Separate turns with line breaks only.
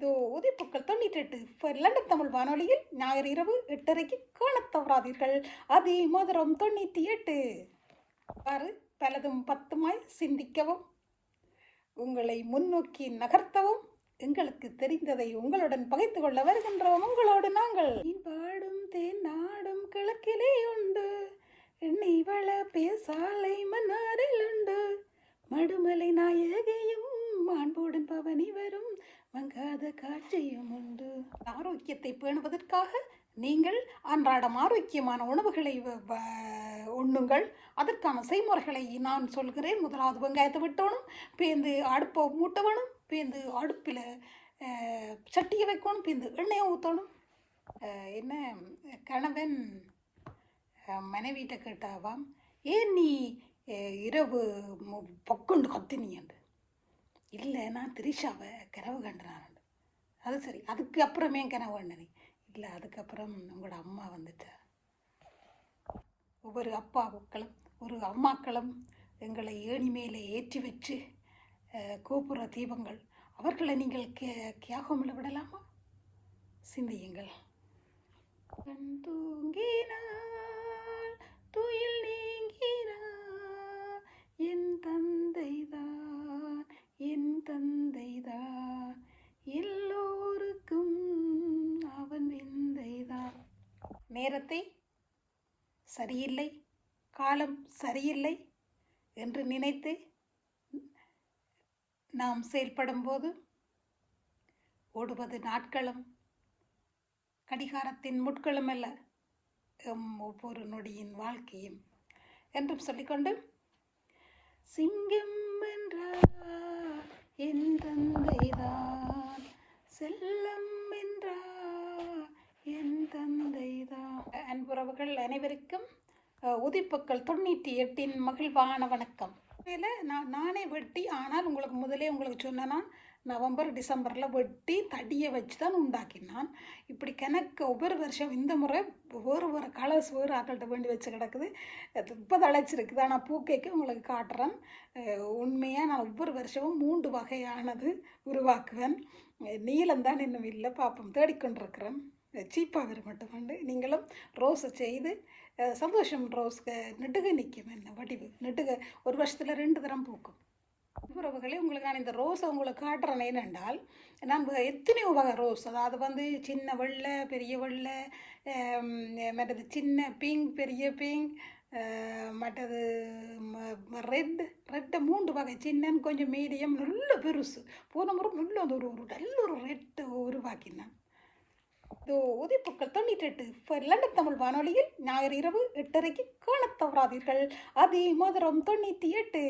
இதோ உதிப்புக்கள் தொண்ணூற்றி எட்டு இப்போ லண்டன் தமிழ் வானொலியில் ஞாயிறு இரவு எட்டரைக்கு காணத் தவறாதீர்கள். அதி மதுரம் தொண்ணூற்றி எட்டு பாரு பலதும் பத்துமாய் சிந்திக்கவும் உங்களை முன்னோக்கி நகர்த்தவும் எங்களுக்கு தெரிந்ததை உங்களுடன் பகைத்து கொள்ள வருகின்றோம். உங்களோடு நாங்கள் பாடும் தேன் நாடும் கிழக்கிலே உண்டு. எண்ணெய் வள பேசாலை மன்னாரில் உண்டு. மடுமலை நாயகையும் மாண்போடும் பவனி வரும். மங்காத காட்சியும் உண்டு. ஆரோக்கியத்தை பேணுவதற்காக நீங்கள் அன்றாடம் ஆரோக்கியமான உணவுகளை வ- உண்ணுங்கள். அதற்கான செய்முறைகளை நான் சொல்கிறேன். முதலாவது வெங்காயத்தை விட்டோணும். பேந்து அடுப்பை மூட்டவணும். பேந்து அடுப்பில் சட்டியை வைக்கணும். பேந்து எண்ணெயை ஊற்றணும் என்ன? கணவன் அஹ், மனைவிட்ட கேட்டாவாம் ஏன் நீ இரவு பொக்குண்டு கத்தினி? என்று. இல்லை நான் திரிஷாவை கனவு கண்டுறான் அது சரி அதுக்கு அப்புறமே கனவு கண்டனி? இல்லை அதுக்கப்புறம் உங்களோட அம்மா வந்துட்டா. ஒவ்வொரு அப்பாவுக்களும் ஒரு அம்மாக்களும் எங்களை ஏணி மேலே ஏற்றி வச்சு கோபுர தீபங்கள் அவர்களை நீங்கள் கே தியாகமில் விடலாமா? சிந்தியுங்கள். கண் தூங்கினாள் நேரத்தை சரியில்லை காலம் சரியில்லை என்று நினைத்து நாம் செயல்படும்போது ஓடுவது நாட்களும் கடிகாரத்தின் முட்களும் அல்ல எம் ஒவ்வொரு நொடியின் வாழ்க்கையும் என்றும் சொல்லிக்கொண்டு சிங்கம் என்றார் என் தந்தைதான் செல்லம் என்றார் என் தந்தைதான் உறவுகள் அனைவருக்கும் உதிப்புக்கள் தொண்ணூற்றி எட்டின் மகிழ்வான வணக்கம். இதில் நான் நானே வெட்டி ஆனால் உங்களுக்கு முதலே உங்களுக்கு சொன்னேன்னா நவம்பர் டிசம்பரில் வெட்டி தடியை வச்சு தான் உண்டாக்கினான். இப்படி கணக்கு ஒவ்வொரு வருஷம் இந்த முறை ஒரு ஒரு கலர்ஸ் வேறு ஆக்கள்கிட்ட வேண்டி வச்சு கிடக்குது. இப்போ தழைச்சிருக்குது ஆனால் பூக்கைக்கு உங்களுக்கு காட்டுறேன். உண்மையாக நான் ஒவ்வொரு வருஷமும் மூன்று வகையானது உருவாக்குவேன். நீளம்தான் இன்னும் இல்லை. பார்ப்போம் தேடிக்கொண்டிருக்கிறேன். சீப்பாக மட்டும் உண்டு நீங்களும் ரோஸை செய்து சந்தோஷம் ரோஸ்க்கு நெட்டுக நிற்கும் என்ன வடிவு? நெட்டுக ஒரு வருஷத்தில் ரெண்டு தரம் பூக்கும். உறவுகளே உங்களுக்கு நான் இந்த ரோஸை உங்களுக்கு காட்டுறேன் ஏனென்றால் நான் எத்தனையோ வகை ரோஸ் அதாவது வந்து சின்ன வெள்ளை பெரிய வெள்ளை மற்றது சின்ன பிங்க் பெரிய பிங்க் மற்றது ரெட் ரெட்டை மூன்று வகை சின்னன்னு கொஞ்சம் மீடியம் நல்ல பெருசு போன முறை நல்ல அந்த ஒரு ஒரு நல்ல ஒரு ரெட்டை உருவாக்கினேன். இதோ உதிப்புக்கள் தொண்ணூற்றி எட்டு லண்டன் தமிழ் வானொலியில் ஞாயிறு இரவு எட்டரைக்கு காணத் தவறாதீர்கள். அதே மதுரம் தொண்ணூற்றி எட்டு.